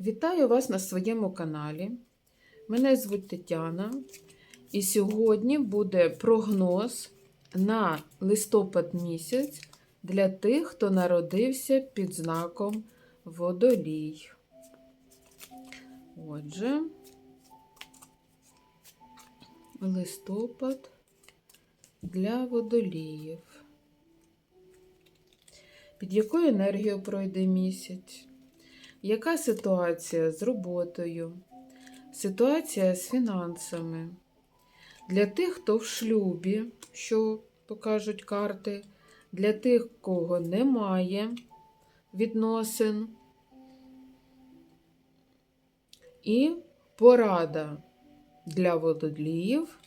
Вітаю вас на своєму каналі. Мене звуть Тетяна, і сьогодні буде прогноз на листопад місяць для тих, хто народився під знаком водолій. Отже, листопад для водоліїв. Під якою енергією пройде місяць? Яка ситуація з роботою? Ситуація з фінансами? Для тих, хто в шлюбі, що покажуть карти, для тих, кого немає відносин. І порада для водоліїв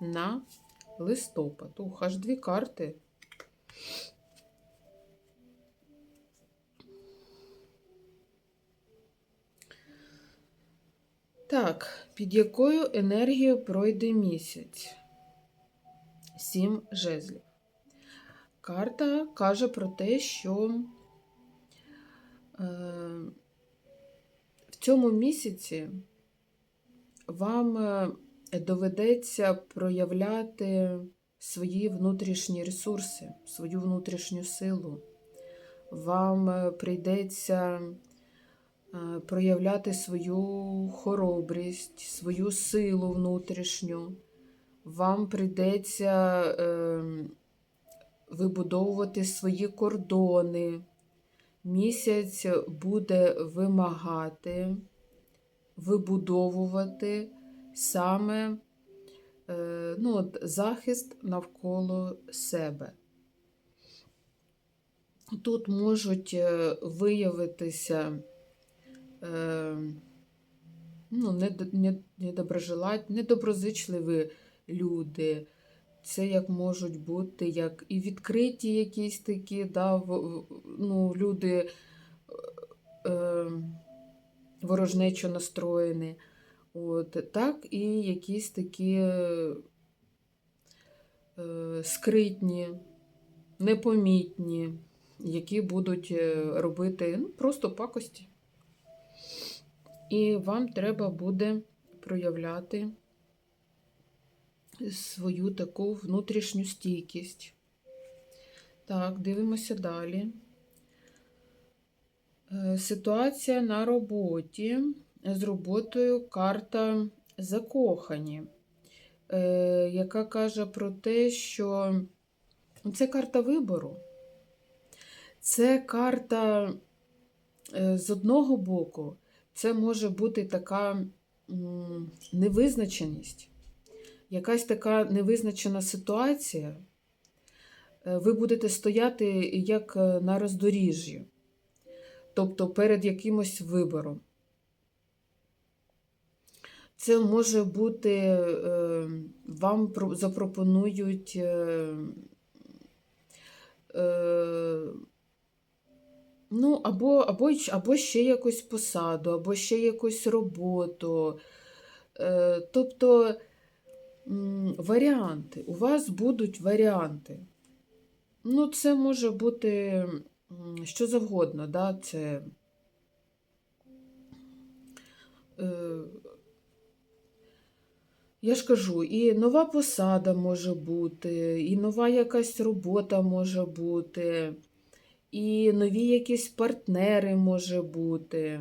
на листопад. Ух, аж дві карти. Так, під якою енергією пройде місяць? Сім жезлів. Карта каже про те, що е, в цьому місяці вам е, доведеться проявляти свої внутрішні ресурси, свою внутрішню силу. Вам е, прийдеться проявляти свою хоробрість, свою силу внутрішню. Вам прийдеться е, вибудовувати свої кордони. Місяць буде вимагати, вибудовувати саме е, ну, от, захист навколо себе. Тут можуть е, виявитися е, ну, нед- недоброжелать- недоброзичливі люди. Це як можуть бути як і відкриті якісь такі, да, ну, люди е, ворожнечо настроєні. От, так і якісь такі е, скритні, непомітні, які будуть е, робити ну, просто пакості. І вам треба буде проявляти свою таку внутрішню стійкість. Так, дивимося далі. Е, Ситуація на роботі. З роботою карта закохані, е, яка каже про те, що це карта вибору. Це карта е, з одного боку, це може бути така невизначеність, якась така невизначена ситуація. Е, Ви будете стояти як е, на роздоріжжі, тобто перед якимось вибором. Це може бути, е, вам запропонують ну, або, або, або ще якусь посаду, або ще якусь роботу. Е, Тобто варіанти. У вас будуть варіанти. Ну, це може бути що завгодно, да? це. е, Я ж кажу, і нова посада може бути, і нова якась робота може бути, і нові якісь партнери може бути.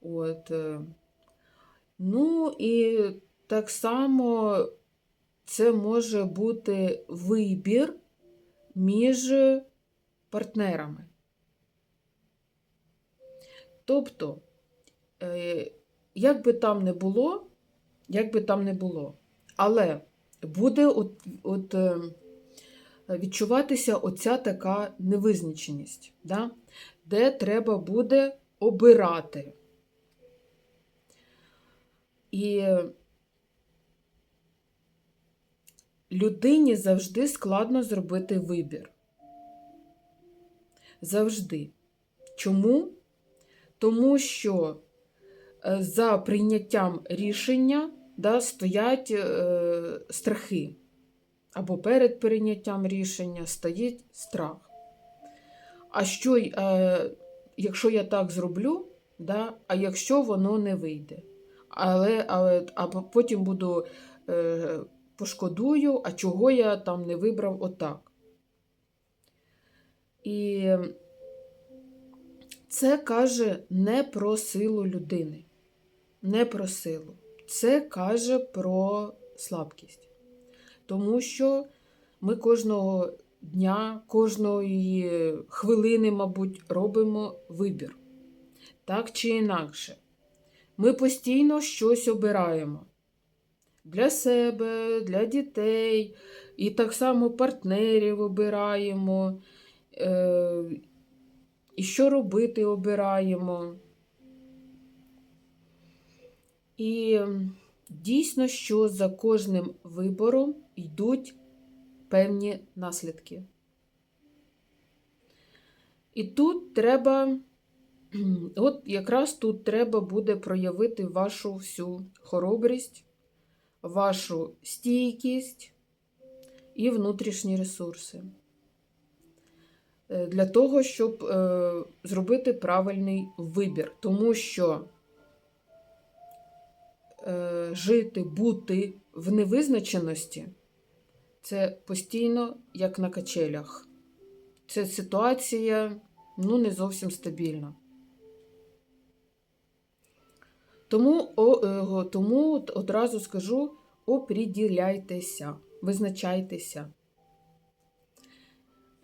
От. е. Ну, і так само це може бути вибір між партнерами. Тобто, е, як би там не було, як би там не було. Але буде от, от, е, відчуватися оця така невизначеність, да? де треба буде обирати. І людині завжди складно зробити вибір. Завжди. Чому? Тому що е, за прийняттям рішення да, стоять е, страхи. Або перед прийняттям рішення стоїть страх. А що, е, якщо я так зроблю, Да? А якщо воно не вийде. Але, але а потім буду е, пошкодую, а чого я там не вибрав отак. І це каже не про силу людини, не про силу. Це каже про слабкість. Тому що ми кожного дня, кожної хвилини, мабуть, робимо вибір. Так чи інакше. Ми постійно щось обираємо для себе, для дітей, і так само партнерів обираємо, е, і що робити обираємо. І дійсно, що за кожним вибором йдуть певні наслідки. І тут треба, от якраз тут треба буде проявити вашу всю хоробрість, вашу стійкість і внутрішні ресурси. Е, Для того, щоб е, зробити правильний вибір. Тому що жити, бути в невизначеності це постійно як на качелях. Це ситуація ну, не зовсім стабільна. Тому, о, е, тому одразу скажу: оприділяйтеся, визначайтеся.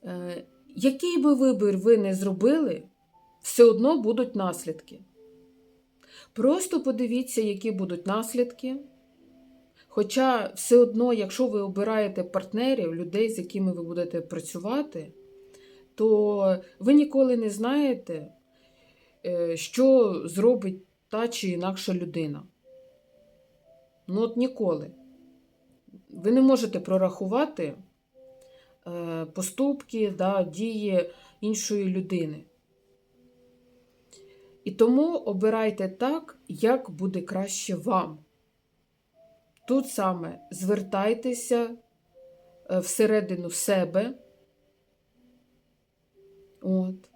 Е, який би вибір ви не зробили, все одно будуть наслідки. Просто подивіться, які будуть наслідки. Хоча все одно, якщо ви обираєте партнерів, людей, з якими ви будете працювати, то ви ніколи не знаєте, е, що зробить та чи інакша людина. Ну, от ніколи. Ви не можете прорахувати е, поступки, да, дії іншої людини. І тому обирайте так, як буде краще вам. Тут саме звертайтеся е, всередину себе. От.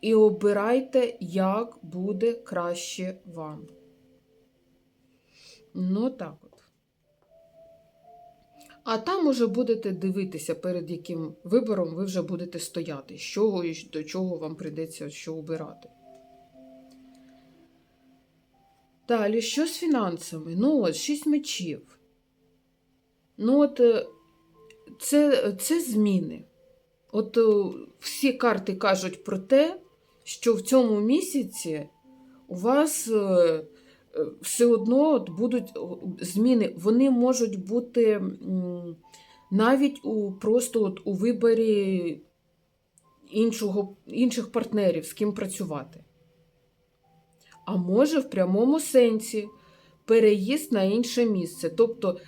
І обирайте, як буде краще вам. Ну, так от. А там уже будете дивитися, перед яким вибором ви вже будете стояти, з чого і до чого вам прийдеться що обирати. Далі, що з фінансами? Ну, от, шість мечів. Ну, от, е, це, це зміни. От е, всі карти кажуть про те, що в цьому місяці у вас е, все одно от будуть зміни. Вони можуть бути навіть у просто от у виборі іншого, інших партнерів, з ким працювати. А може в прямому сенсі переїзд на інше місце. Тобто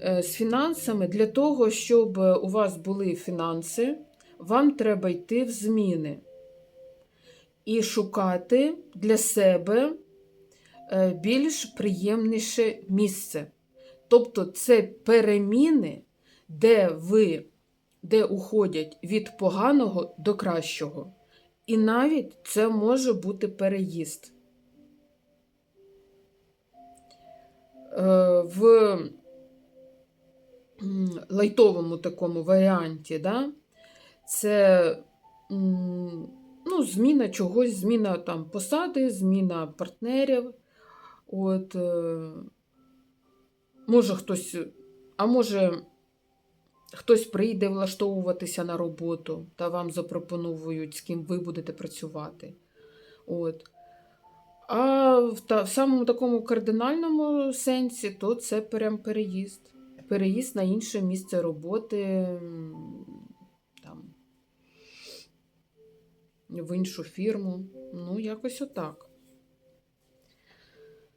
е, з фінансами для того, щоб у вас були фінанси, вам треба йти в зміни і шукати для себе е, більш приємніше місце. Тобто це переміни, де ви, де уходять від поганого до кращого. І навіть це може бути переїзд. В лайтовому такому варіанті, да? це ну, зміна чогось, зміна там посади, зміна партнерів. От, е, може хтось, а може хтось прийде влаштовуватися на роботу та вам запропонують, з ким ви будете працювати. От. А в, та, в самому такому кардинальному сенсі, то це прям переїзд. Переїзд на інше місце роботи, там, в іншу фірму. Ну, якось отак.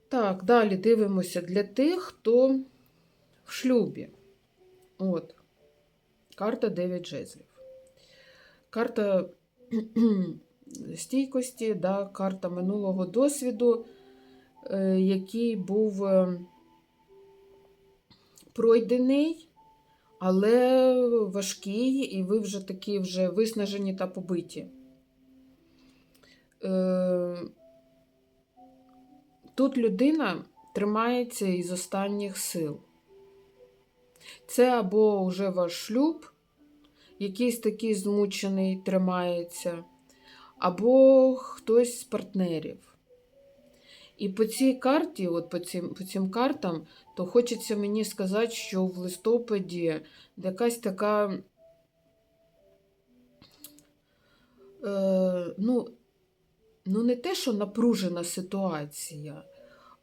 Так, далі дивимося для тих, хто в шлюбі. От. Карта 9 жезлів. Карта стійкості, да, карта минулого досвіду, е, який був е, пройдений, але важкий, і ви вже такі вже виснажені та побиті. Е, тут людина тримається із останніх сил. Це або вже ваш шлюб, якийсь такий змучений тримається, або хтось з партнерів. І по цій карті, от по цим, по цим картам, то хочеться мені сказати, що в листопаді якась така. Е, ну, ну, не те, що напружена ситуація,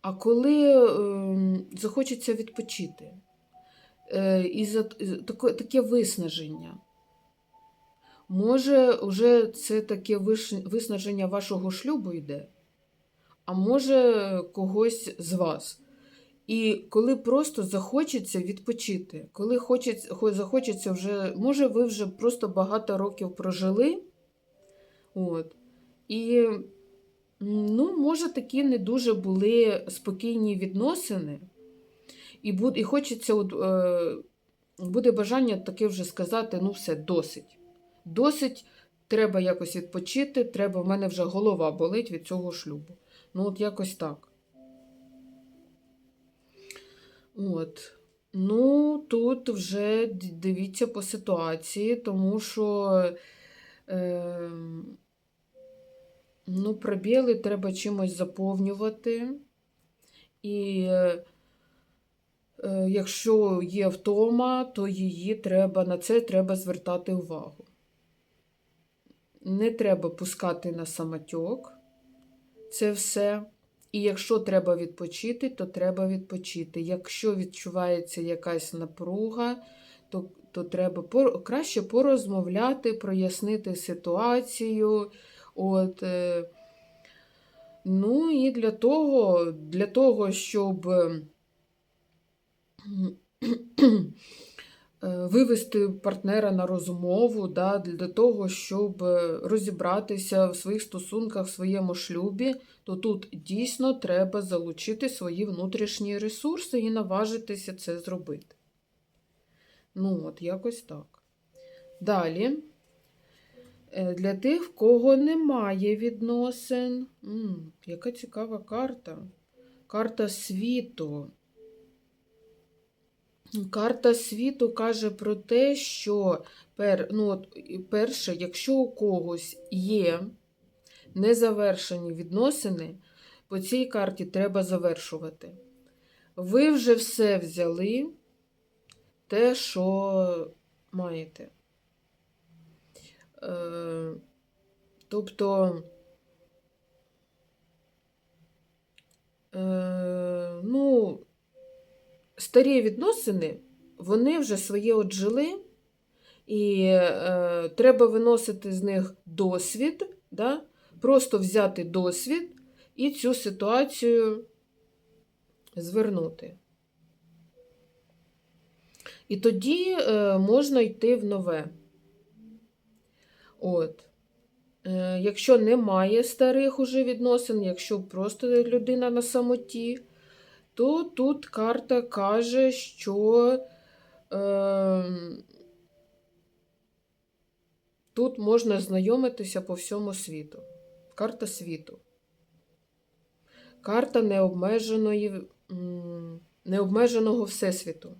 а коли е, захочеться відпочити. Е, і за, таке, таке виснаження. Може, вже це таке виснаження вашого шлюбу йде, а може когось з вас. І коли просто захочеться відпочити, коли хочеться, захочеться вже, може, ви вже просто багато років прожили, от, і, ну, може, такі не дуже були спокійні відносини, і, і хочеться, от, е, буде бажання таке вже сказати, ну все, досить. Досить, треба якось відпочити, треба, в мене вже голова болить від цього шлюбу. Ну, от якось так. От. Ну, тут вже дивіться по ситуації, тому що е, ну, пробіли треба чимось заповнювати. І е, е, якщо є втома, то її треба, на це треба звертати увагу. Не треба пускати на самотьок це все. І якщо треба відпочити, то треба відпочити. Якщо відчувається якась напруга, то, то треба пор- краще порозмовляти, прояснити ситуацію. От, е, ну і для того, для того, щоб вивести партнера на розмову, да, для того, щоб е, розібратися в своїх стосунках, в своєму шлюбі, то тут дійсно треба залучити свої внутрішні ресурси і наважитися це зробити. Ну, от, якось так. Далі. Е, Для тих, в кого немає відносин. М, яка цікава карта. Карта світу. Карта світу каже про те, що пер, ну, от, перше, якщо у когось є незавершені відносини, по цій карті треба завершувати. Ви вже все взяли, те, що маєте. Е, тобто, е, ну, старі відносини, вони вже своє отжили, і е, треба виносити з них досвід, да? просто взяти досвід і цю ситуацію звернути. І тоді е, можна йти в нове. От. Е, якщо немає старих уже відносин, якщо просто людина на самоті, то тут карта каже, що е, тут можна знайомитися по всьому світу. Карта світу. Карта необмеженої, необмеженого Всесвіту.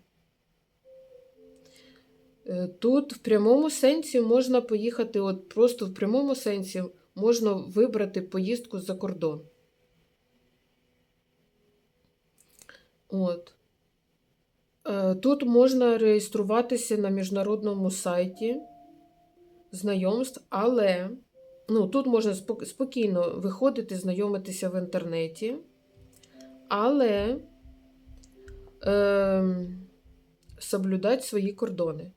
Е, Тут в прямому сенсі можна поїхати, от просто в прямому сенсі можна вибрати поїздку за кордон. От. Е, Тут можна реєструватися на міжнародному сайті знайомств, але ну, тут можна спокійно виходити, знайомитися в інтернеті, але е, соблюдати свої кордони.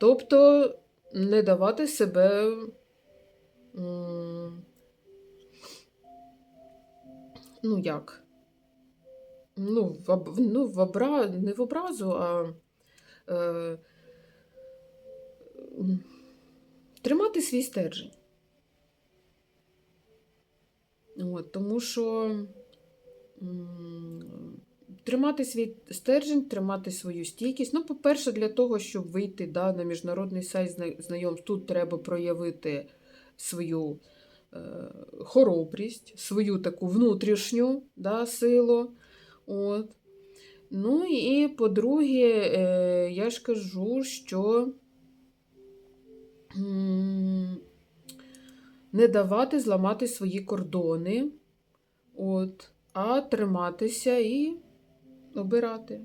Тобто не давати себе м, ну як? Ну, в, ну, в обра... не в образу, а е, тримати свій стержень. От, тому що тримати свій стержень, тримати свою стійкість. Ну, по-перше, для того, щоб вийти да, на міжнародний сайт знайомств, тут треба проявити свою хоробрість, свою таку внутрішню да, силу. От. Ну і по-друге, е, я ж кажу, що не давати зламати свої кордони, от, а триматися і обирати.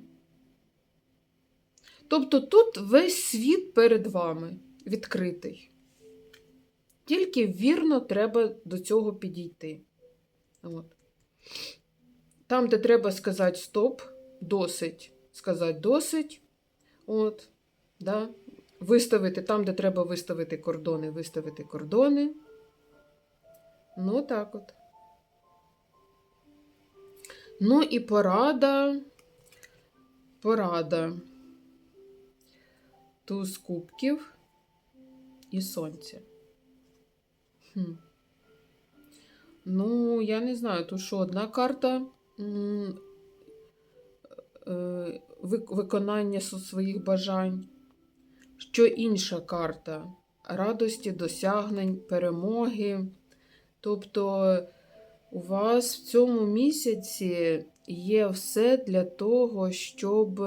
Тобто тут весь світ перед вами відкритий. Тільки вірно треба до цього підійти. От. Там, де треба сказати стоп, досить, сказати досить. От, да. Виставити там, де треба виставити кордони, виставити кордони. Ну, так от. Ну і порада. Порада. Туз кубків і сонця. Хм. Ну, я не знаю, то що одна карта е, виконання своїх бажань, що інша карта радості, досягнень, перемоги. Тобто у вас в цьому місяці є все для того, щоб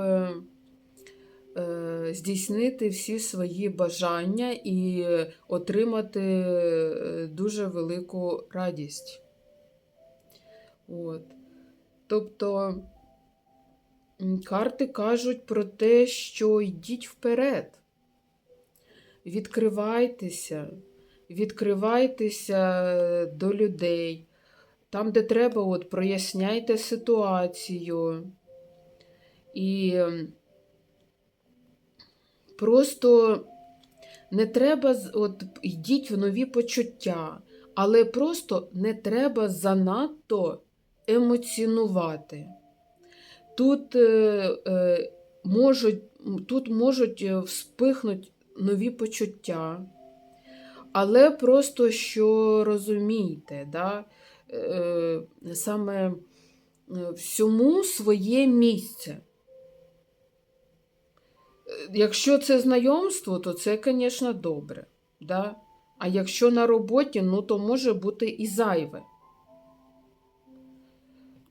здійснити всі свої бажання і отримати е, дуже велику радість. От. Тобто карти кажуть про те, що йдіть вперед, відкривайтеся, відкривайтеся до людей. Там, де треба, от, проясняйте ситуацію. І просто не треба, от, йдіть в нові почуття, але просто не треба занадто емоціонувати. Тут, е, е, можуть, тут можуть е, вспихнути нові почуття, але просто що розумійте, да? е, саме е, всьому своє місце. Якщо це знайомство, то це, звісно, добре. Да? А якщо на роботі, ну то може бути і зайве.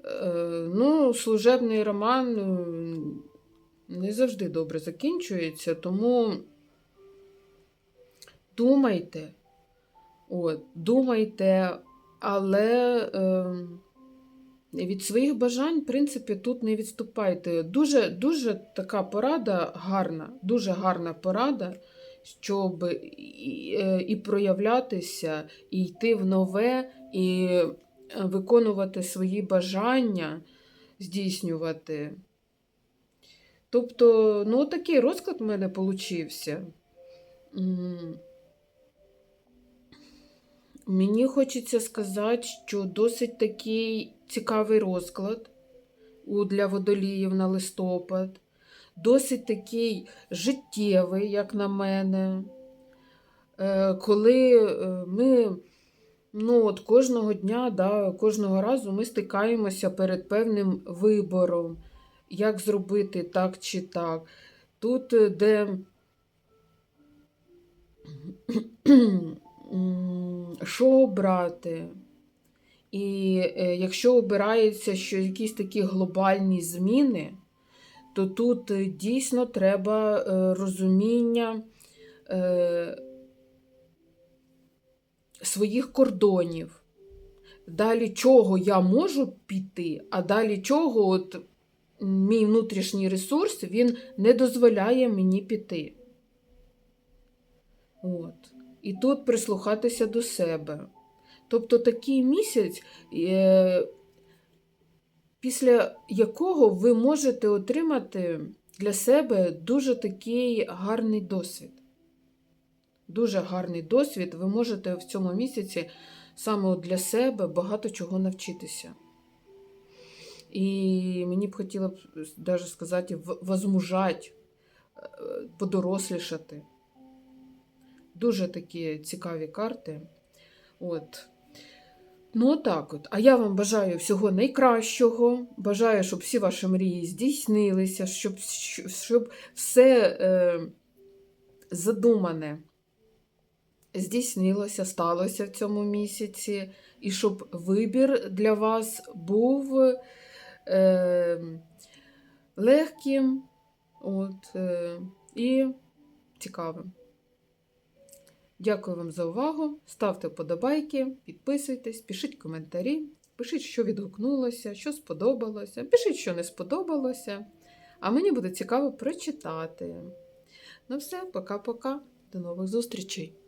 Е, Ну, служебний роман е, не завжди добре закінчується, тому думайте, от, думайте, але е, від своїх бажань, в принципі, тут не відступайте. Дуже, дуже така порада гарна, дуже гарна порада, щоб і, е, і проявлятися, і йти в нове, і е, виконувати свої бажання, здійснювати. Тобто, ну, такий розклад в мене получився. Мені хочеться сказати, що досить такий цікавий розклад для водоліїв на листопад, досить такий життєвий, як на мене. Е, Коли е, ми ну, от кожного дня, да, кожного разу ми стикаємося перед певним вибором, як зробити так чи так. Тут, е, де що обрати. І е, якщо обирається що якісь такі глобальні зміни, то тут е, дійсно треба е, розуміння своїх кордонів. Далі чого я можу піти, а далі чого от мій внутрішній ресурс він не дозволяє мені піти. От. І тут прислухатися до себе. Тобто такий місяць, е, після якого ви можете отримати для себе дуже такий гарний досвід. Дуже гарний досвід. Ви можете в цьому місяці саме для себе багато чого навчитися. І мені б хотіло б навіть сказати, возмужать, е, подорослішати. Дуже такі цікаві карти. От. Ну, отак от. А я вам бажаю всього найкращого. Бажаю, щоб всі ваші мрії здійснилися, щоб, щоб все е, задумане здійснилося, сталося в цьому місяці, і щоб вибір для вас був е, легким от, е, і цікавим. Дякую вам за увагу. Ставте вподобайки, підписуйтесь, пишіть коментарі, пишіть, що відгукнулося, що сподобалося, пишіть, що не сподобалося. А мені буде цікаво прочитати. Ну все, пока-пока. До нових зустрічей!